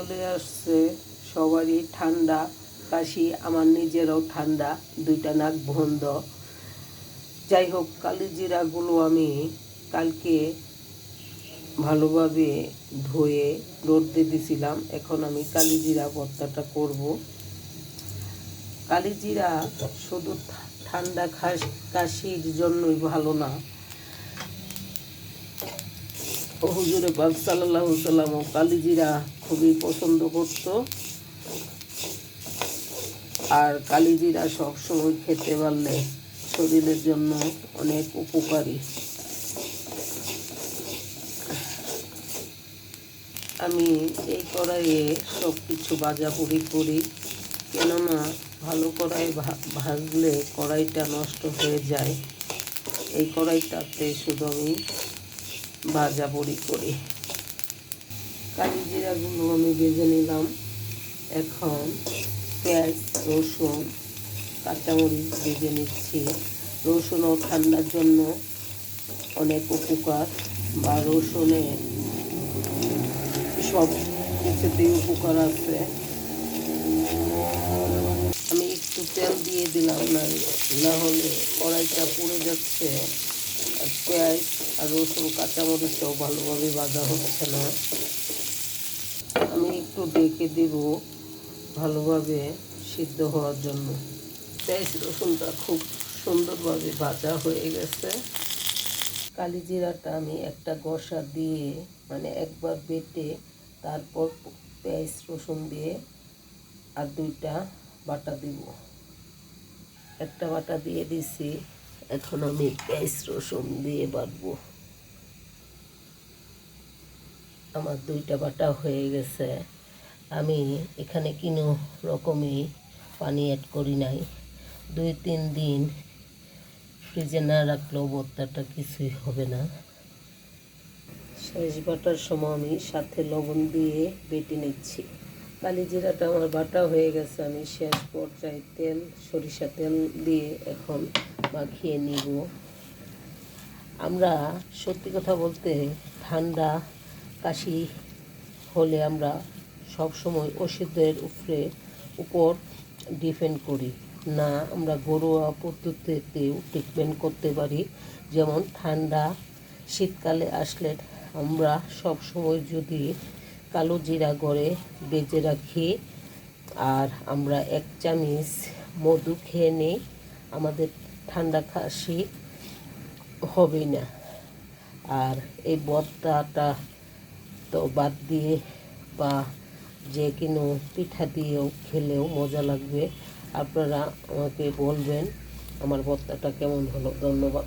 চলে আসছে, সবারই ঠান্ডা, কাশি, আমার নিজেরও ঠান্ডা, দুইটা নাক বন্ধ। যাই হোক কালিজিরাগুলো আমি কালকে ভালোভাবে ধুয়ে রোদ্রে দিছিলাম। এখন আমি কালিজিরা ভর্তাটা করব। কালিজিরা শুধু ঠান্ডা খাস, কাশির জন্যই ভালো না। হুজুরে পাক সাল্লাহ সাল্লাম ও কালিজিরা খুবই পছন্দ করত। আর কালিজিরা সবসময় খেতে পারলে শরীরের জন্য অনেক উপকারী। আমি এই কড়াইয়ে সব কিছু ভাজাপুরি করি, কেননা ভালো কড়াই ভাজলে কড়াইটা নষ্ট হয়ে যায়। এই কড়াইটাতে শুধু আমি ভাজা বড়ি করি কালি জিরাগুলো আমি ভেজে নিলাম। এখন পেঁয়াজ, রসুন, কাঁচামরিচ ভেজে নিচ্ছি। রসুনও ঠান্ডার জন্য অনেক উপকার বা রসুনে সব কিছুতেই উপকার আছে। আমি একটু তেল দিয়ে দিলাম না হলে কড়াইটা পুড়ে যাচ্ছে। আর পেঁয়াজ আর রসুন, কাঁচামরিচটাও ভালোভাবে ভাজা হচ্ছে না। আমি একটু ডেকে দেব ভালোভাবে সিদ্ধ হওয়ার জন্য। পেঁয়াজ, রসুনটা খুব সুন্দরভাবে ভাজা হয়ে গেছে। কালিজিরাটা আমি একটা গসা দিয়ে মানে একবার বেটে, তারপর পেঁয়াজ, রসুন দিয়ে আর দুইটা বাটা দিব। একটা বাটা দিয়ে দিছি। এখন আমি পেঁয়াজ রসুন দিয়ে বাটবো। আমার দুইটা বাটা হয়ে গেছে। আমি এখানে কোনো রকমই পানি অ্যাড করি নাই। দুই, তিন দিন ফ্রিজে না রাখলেও ভর্তাটা কিছুই হবে না। শেষ বাটার সময় আমি সাথে লবণ দিয়ে বেটে নিচ্ছি। কালি জিরাটা আমার বাটা হয়ে গেছে। আমি শেষ পর্যায়ে তেল, সরিষা তেল দিয়ে এখন মাখিয়ে নিব। আমরা সত্যি কথা বলতে ঠান্ডা, কাশি হলে আমরা সব সময় ওষুধের উপরে, উপর ডিপেন্ড করি। না, আমরা ঘরোয়া পদ্ধতিতেও ট্রিটমেন্ট করতে পারি। যেমন ঠান্ডা, শীতকালে আসলে আমরা সব সময় যদি কালো জিরা গড়ে বেজে রাখি আর আমরা এক চামিচ মধু খেয়ে নিই, আমাদের ঠান্ডা কাশি হবে না। আর এই বর্তাটা তো বাদ দিয়ে বা যে কোনো পিঠা দিয়েও খেলেও মজা লাগবে। আপনারা আমাকে বলবেন আমার বর্তাটা কেমন হলো? ধন্যবাদ।